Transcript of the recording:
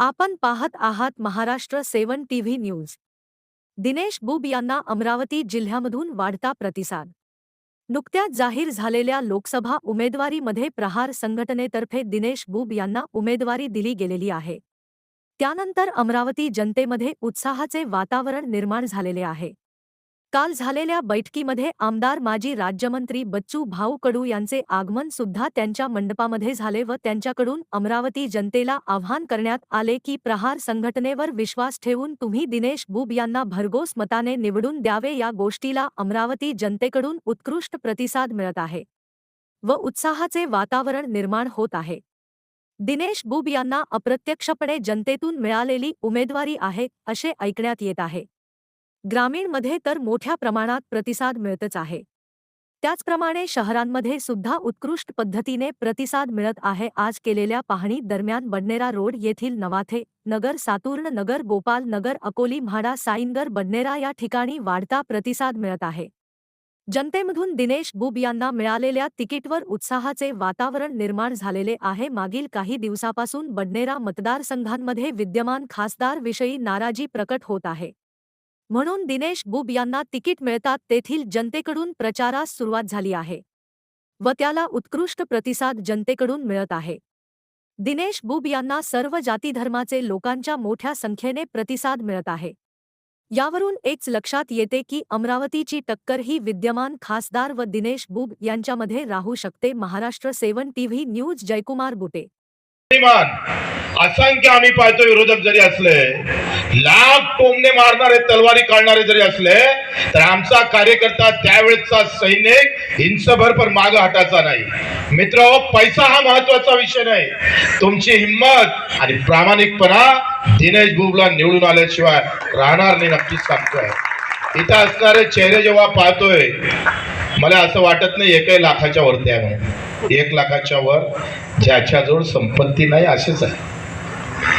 आपण पाहत आहात Maharashtra seven TV news. Dinesh Bub यांना अमरावती जिल्ह्यामधून वाढता प्रतिसाद. नुकत्याच जाहीर झालेल्या लोकसभा उमेदवारीमध्ये प्रहार संघटनेतर्फे दिनेश बुब यांना उमेदवारी दिली गेलेली आहे. त्यानंतर अमरावती जनतेमध्ये उत्साहाचे वातावरण निर्माण झालेले आहे. काल झालेल्या बैठकीमध्ये आमदार माजी राज्यमंत्री बच्चू भाऊ कडू यांचे आगमन सुद्धा त्यांच्या मंडपामध्ये झाले व त्यांच्याकडून अमरावती जनतेला आव्हान करण्यात आले की प्रहार संघटनेवर विश्वास ठेवून तुम्ही दिनेश बुब यांना भरघोस मताने निवडून द्यावे या गोष्टीला अमरावती जनतेकडून उत्कृष्ट प्रतिसाद मिळत आहे व उत्साहाचे वातावरण निर्माण होत आहे. दिनेश बुब यांना अप्रत्यक्षपणे जनतेतून मिळालेली उमेदवारी आहे असे ऐकण्यात येत आहे. ग्रामीणमध्ये तर मोठ्या प्रमाणात प्रतिसाद मिळतच आहे. त्याचप्रमाणे शहरांमध्ये सुद्धा उत्कृष्ट पद्धतीने प्रतिसाद मिळत आहे. आज केलेल्या पाहणी दरम्यान बडनेरा रोड येथील नवाथे नगर सातूर्ण नगर गोपाल नगर अकोली म्हाडा साईनगर बडनेरा या ठिकाणी वाढता प्रतिसाद मिळत आहे. जनतेमधून दिनेश बुब यांना मिळालेल्या तिकीटवर उत्साहाचे वातावरण निर्माण झालेले आहे. मागील काही दिवसापासून बडनेरा मतदारसंघांमध्ये विद्यमान खासदारविषयी नाराजी प्रकट होत आहे. म्हणून दिनेश बुब यांना तिकीट मिळतात तेथील जनतेकडून प्रचारास सुरुवात झाली आहे. व त्याला उत्कृष्ट प्रतिसाद जनतेकडून मिळत आहे. दिनेश बुब यांना सर्व जातीधर्माचे लोकांच्या मोठ्या संख्येने प्रतिसाद मिळत आहे. यावरून एकच लक्षात येते की अमरावतीची टक्कर ही विद्यमान खासदार व दिनेश बुब यांच्यामध्ये राहू शकते. Maharashtra seven TV news Jaykumar Bute. असंख्य आम्ही पाहतो विरोधक जरी असले लाख टोमने मारणारे तलवारी काढणारे जरी असले तर आमचा कार्यकर्ता त्यावेळेचा सैनिक हिंसभर पण माग हटायचा नाही. मित्र पैसा हा महत्त्वाचा विषय नाही. तुमची हिंमत आणि प्रामाणिकपणा दिनेश बुबला निवडून आल्याशिवाय राहणार नाही नक्कीच सांगतोय इथं असणारे चेहरे जेव्हा पाहतोय मला असं वाटत नाही एकही लाखाच्या वरती आहे म्हणून. एक लाखाच्या वर ज्याच्याजवळ संपत्ती नाही असेच आहे.